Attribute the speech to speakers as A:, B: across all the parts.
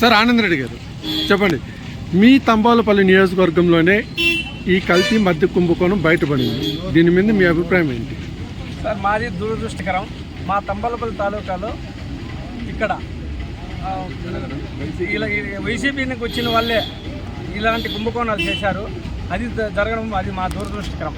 A: Sir Anand Reddy గారు. చెప్పండి. మీ తంబాలపల్లి నియోజకవర్గంలోనే ఈ కల్తీ మద్య కుంభకోణం బయటపడింది. దీని మీద మీ అభిప్రాయం ఏంటి?
B: సార్ మాది దురదృష్టకరం. మా తంబాలపల్లి తాలూకాలో ఇక్కడ ఆ, ఇలా వైసీపీకి వచ్చిన వాళ్ళే ఇలాంటి కుంభకోణాలు చేశారు. అది జరగడం అది మా దురదృష్టకరం.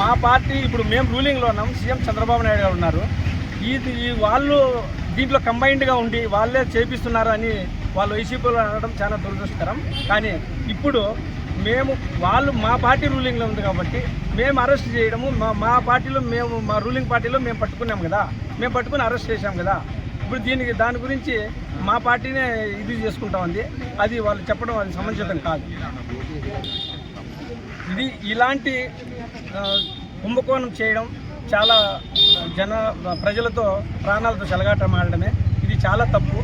B: మా పార్టీ ఇప్పుడు మేము రూలింగ్లో ఉన్నాం సీఎం చంద్రబాబు నాయుడు గారు ఉన్నారు. ఇది ఈ వాళ్ళు దీంట్లో కంబైన్డ్గా ఉండి వాళ్ళే చేపిస్తున్నారు అని వాళ్ళు వైసీపీలో అనడం చాలా దురదృష్టకరం. కానీ ఇప్పుడు మేము వాళ్ళు మా పార్టీ రూలింగ్లో ఉంది కాబట్టి మేము అరెస్ట్ చేయడము మా మా పార్టీలో మేము మా రూలింగ్ పార్టీలో మేము పట్టుకున్నాం కదా. మేము పట్టుకుని అరెస్ట్ చేశాం కదా. ఇప్పుడు దీనికి దాని గురించి మా పార్టీనే ఇది చేసుకుంటా ఉంది. అది వాళ్ళు చెప్పడం అది సమంజసం కాదు. ఇది ఇలాంటి కుంభకోణం చేయడం చాలా జన ప్రజలతో ప్రాణాలతో చెలగాటమాడడమే ఇది చాలా తప్పు.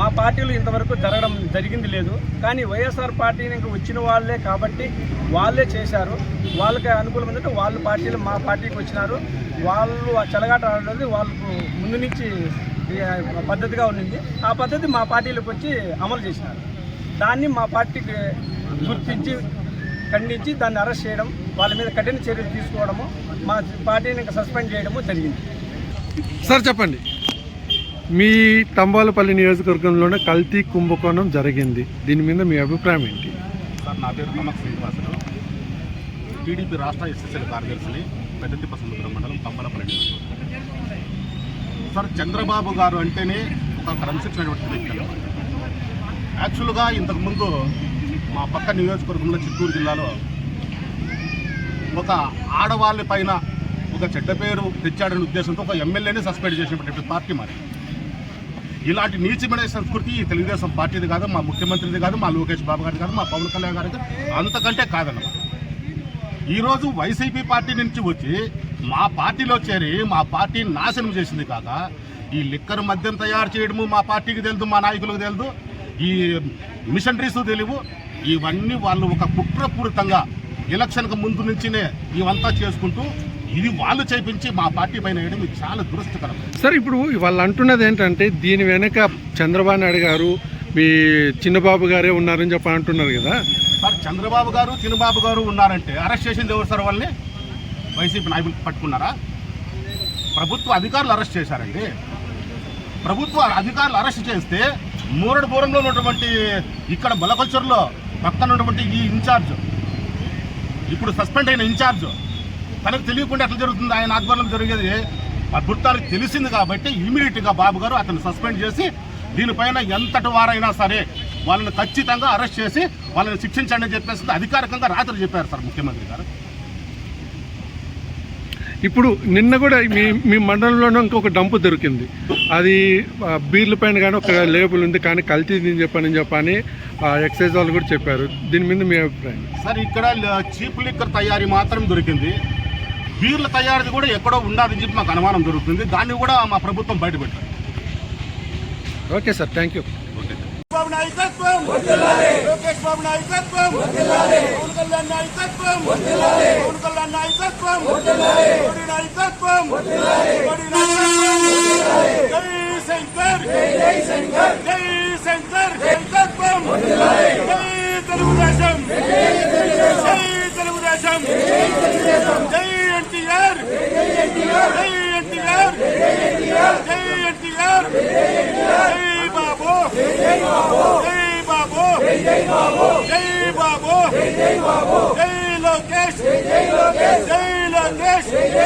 B: మా పార్టీలు ఇంతవరకు జరగడం జరిగింది లేదు. కానీ వైఎస్ఆర్ పార్టీని ఇంకా వచ్చిన వాళ్ళే కాబట్టి వాళ్ళే చేశారు. వాళ్ళకి అనుకూలం ఏంటంటే వాళ్ళ పార్టీలు మా పార్టీకి వచ్చినారు. వాళ్ళు ఆ చెలగాట ఆడేది వాళ్ళకు ముందు నుంచి పద్ధతిగా ఉండింది. ఆ పద్ధతి మా పార్టీలకు వచ్చి అమలు చేసినారు. దాన్ని మా పార్టీకి గుర్తించి ఖండించి దాన్ని అరెస్ట్ చేయడం వాళ్ళ మీద కఠిన చర్యలు తీసుకోవడము మా పార్టీని ఇంకా సస్పెండ్ చేయడము జరిగింది.
A: సార్ చెప్పండి. మీ తంబాలపల్లి నియోజకవర్గంలోనే కల్తీ కుంభకోణం జరిగింది. దీని మీద మీ అభిప్రాయం ఏంటి?
C: సార్ నా పేరు తమక్ శ్రీనివాసులు టీడీపీ రాష్ట్ర ఎస్ఎస్ఎల్ కార్యదర్శిని పెద్దతిప్ప సముద్రం మండలం తంబాలపల్లి నియోజకవర్గం. సార్ చంద్రబాబు గారు అంటేనే ఒక క్రమశిక్షణటువంటి వ్యక్తులు యాక్చువల్గా ఇంతకుముందు మా పక్క నియోజకవర్గంలో చిత్తూరు జిల్లాలో ఒక ఆడవాళ్ళ పైన ఒక చెడ్డ పేరు తెచ్చాడనే ఉద్దేశంతో ఒక ఎమ్మెల్యేని సస్పెండ్ చేసినటువంటి పార్టీ మరి ఇలాంటి నీచమైన సంస్కృతి ఈ తెలుగుదేశం పార్టీది కాదు మా ముఖ్యమంత్రిది కాదు మా లోకేష్ బాబు గారిది కాదు మా పవన్ కళ్యాణ్ గారిది అంతకంటే కాదన్నమాట. ఈరోజు వైసీపీ పార్టీ నుంచి వచ్చి మా పార్టీలో చేరి మా పార్టీని నాశనం చేసింది కాక ఈ లిక్కర్ మద్యం తయారు చేయడము మా పార్టీకి తెలుదు మా నాయకులకు తెలుదు ఈ మిషనరీస్ తెలియవు ఇవన్నీ వాళ్ళు ఒక కుట్రపూరితంగా ఎలక్షన్కి ముందు నుంచినే ఇవంతా చేసుకుంటూ ఇది వాళ్ళు చేపించి మా పార్టీ పైన వేయడం ఇది చాలా దురస్థకరం.
A: సార్ ఇప్పుడు వాళ్ళు అంటున్నది ఏంటంటే దీని వెనక చంద్రబాబు నాయుడు గారు మీ చిన్నబాబు గారే ఉన్నారని చెప్పి అంటున్నారు కదా.
C: సార్ చంద్రబాబు గారు చిన్నబాబు గారు ఉన్నారంటే అరెస్ట్ చేసింది ఎవరు సార్ వాళ్ళని? వైసీపీ నాయకులు పట్టుకున్నారా? ప్రభుత్వ అధికారులు అరెస్ట్ చేశారండి. ప్రభుత్వ అధికారులు అరెస్ట్ చేస్తే మూరడు దూరంలో ఉన్నటువంటి ఇక్కడ బలకొచ్చర్లో పక్కన ఉన్నటువంటి ఈ ఇన్ఛార్జ్ ఇప్పుడు సస్పెండ్ అయిన ఇన్ఛార్జ్ తనకు తెలియకుండా ఎట్లా జరుగుతుంది? ఆయన ఆధ్వర్యంలో జరిగేది ప్రభుత్వానికి తెలిసింది కాబట్టి ఇమీడియట్గా బాబు గారు అతను సస్పెండ్ చేసి దీనిపైన ఎంతటి వారైనా సరే వాళ్ళని ఖచ్చితంగా అరెస్ట్ చేసి వాళ్ళని శిక్షించండి అని చెప్పేసి అధికారికంగా రాత్రి చెప్పారు సార్ ముఖ్యమంత్రి గారు.
A: ఇప్పుడు నిన్న కూడా మీ మీ మండలంలోనే ఇంకొక డంపు దొరికింది. అది బీర్ల పైన కానీ ఒక లేబుల్ ఉంది కానీ కల్తీ అని చెప్పని చెప్పని ఎక్సైజ్ వాళ్ళు కూడా చెప్పారు. దీని మీద మీ అభిప్రాయం?
C: సార్ ఇక్కడ చీప్ లిక్కర్ తయారీ మాత్రం దొరికింది. బీర్ల తయారీ కూడా ఎక్కడో ఉండదని చెప్పి మాకు అనుమానం దొరుకుతుంది దాన్ని కూడా మా ప్రభుత్వం బయటపెట్టారు
A: okay sir thank you.
C: Babu నాయకత్వం. లోకేష్ బాబు నాయకత్వం. పవన్ కళ్యాణ్ నాయకత్వం. పవన్ కళ్యాణ్ నాయకత్వం. మోడీ నాయకత్వం. మోడీ నాయకత్వం. జై శంకర్ జై శంకర్. జై శంకర్.